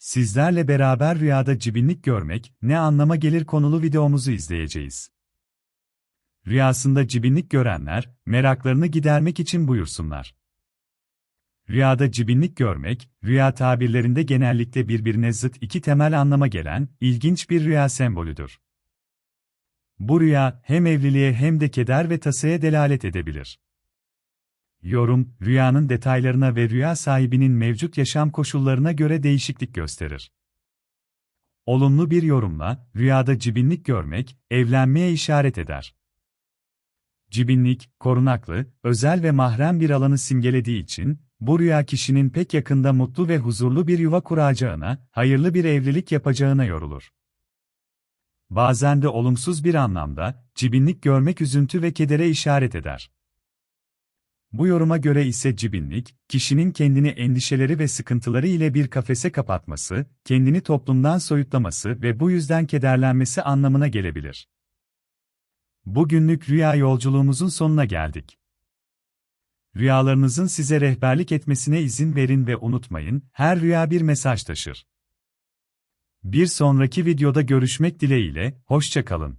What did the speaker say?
Sizlerle beraber rüyada cibinlik görmek ne anlama gelir konulu videomuzu izleyeceğiz. Rüyasında cibinlik görenler, meraklarını gidermek için buyursunlar. Rüyada cibinlik görmek, rüya tabirlerinde genellikle birbirine zıt iki temel anlama gelen, ilginç bir rüya sembolüdür. Bu rüya, hem evliliğe hem de keder ve tasaya delalet edebilir. Yorum, rüyanın detaylarına ve rüya sahibinin mevcut yaşam koşullarına göre değişiklik gösterir. Olumlu bir yorumla, rüyada cibinlik görmek, evlenmeye işaret eder. Cibinlik, korunaklı, özel ve mahrem bir alanı simgelediği için, bu rüya kişinin pek yakında mutlu ve huzurlu bir yuva kuracağına, hayırlı bir evlilik yapacağına yorulur. Bazen de olumsuz bir anlamda, cibinlik görmek üzüntü ve kedere işaret eder. Bu yoruma göre ise cibinlik, kişinin kendini endişeleri ve sıkıntıları ile bir kafese kapatması, kendini toplumdan soyutlaması ve bu yüzden kederlenmesi anlamına gelebilir. Bugünlük rüya yolculuğumuzun sonuna geldik. Rüyalarınızın size rehberlik etmesine izin verin ve unutmayın, her rüya bir mesaj taşır. Bir sonraki videoda görüşmek dileğiyle, hoşça kalın.